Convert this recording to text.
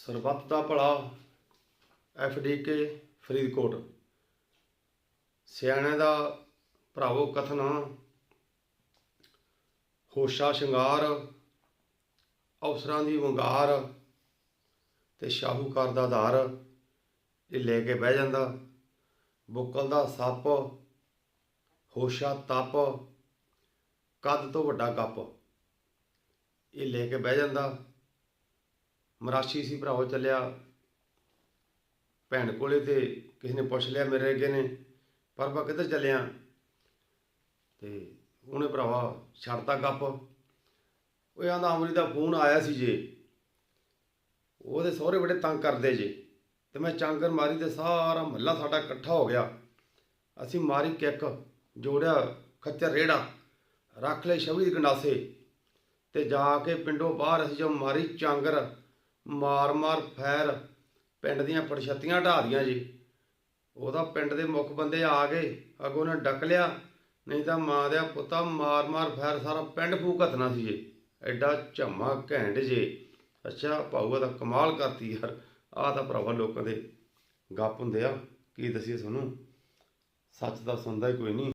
ਸਰਬੱਤ ਦਾ ਭਲਾ F D K Faridkot. ਸਿਆਣੇ ਦਾ ਭਰਾਵੋ ਕਥਨਾ, ਹੋਸ਼ਾ ਸ਼ਿੰਗਾਰ ਅਵਸਰਾਂ ਦੀ ਵੰਗਾਰ ਤੇ ਸ਼ਾਹੂਕਾਰ ਦਾ ਆਧਾਰ ਇਹ ਲੈ ਕੇ ਬਹਿ ਜਾਂਦਾ। ਬੁੱਕਲ ਦਾ ਸੱਪ, ਹੋਸ਼ਾ ਤਪ, ਕੱਦ ਤੋਂ ਵੱਡਾ ਕੱਪ, ਇਹ ਲੈ ਕੇ ਬਹਿ ਜਾਂਦਾ। ਮਰਾਸ਼ੀ ਸੀ ਭਰਾਓ ਚੱਲਿਆ। ਭੈਣ ਕੋਲੇ ਤੇ ਕਿਸੇ ਨੇ ਪੁੱਛ ਲਿਆ ਮੇਰੇ ਅੱਗੇ ਨੇ, ਪਰ ਮੈਂ ਕਿੱਧਰ ਚੱਲਿਆ? ਤੇ ਉਹਨੇ ਭਰਾਵਾ ਛੱਡਤਾ ਗੱਪ। ਉਹ ਆਂਦਾ ਅਮਰੀ ਦਾ ਫੋਨ ਆਇਆ ਸੀ ਜੇ। ਉਹਦੇ ਸਹੁਰੇ ਬੜੇ ਤੰਗ ਕਰਦੇ ਜੇ। ਤੇ ਮੈਂ ਚਾਂਗਰ ਮਾਰੀ ਤੇ ਸਾਰਾ ਮਹੱਲਾ ਸਾਡਾ ਇਕੱਠਾ ਹੋ ਗਿਆ। ਅਸੀਂ ਮਾਰੀ ਕਿੱਕ, ਜੋੜਿਆ ਖੱਚਰ ਰੇੜਾ, ਰੱਖ ਲਏ ਸ਼ਬਦੀ ਦੇ ਗੰਡਾਸੇ। ਤੇ ਜਾ ਕੇ ਪਿੰਡੋਂ ਬਾਹਰ ਅਸੀਂ ਜੋ ਮਾਰੀ ਚਾਂਗਰ ਮਾਰ ਮਾਰ ਫੈਰ ਪਿੰਡ ਦੀਆਂ ਪੜਛੱਤੀਆਂ ਢਾ ਦੀਆਂ ਜੀ। ਉਹਦਾ ਪਿੰਡ ਦੇ ਮੁੱਖ ਬੰਦੇ ਆ ਗਏ, ਅੱਗੋਂ ਨੇ ਡੱਕ ਲਿਆ, ਨਹੀਂ ਤਾਂ ਮਾਂ ਦਾ ਪੁੱਤਾ ਮਾਰ ਮਾਰ ਫੈਰ ਸਾਰਾ ਪਿੰਡ ਫੂਕਤਨਾ ਸੀ ਜੀ। ਐਡਾ ਝੰਮਾ ਘੈਂਡ ਜੇ। ਅੱਛਾ, ਭਾਊਆ ਦਾ ਕਮਾਲ ਕਰਤੀ ਯਾਰ। ਆਹ ਤਾਂ ਭਰਾਵਾ ਲੋਕਾਂ ਦੇ ਗੱਪ ਹੁੰਦੇ ਆ। ਕੀ ਦਸੀਏ ਤੁਹਾਨੂੰ? ਸੱਚ ਤਾਂ ਸੁਣਦਾ ਹੀ ਕੋਈ ਨਹੀਂ।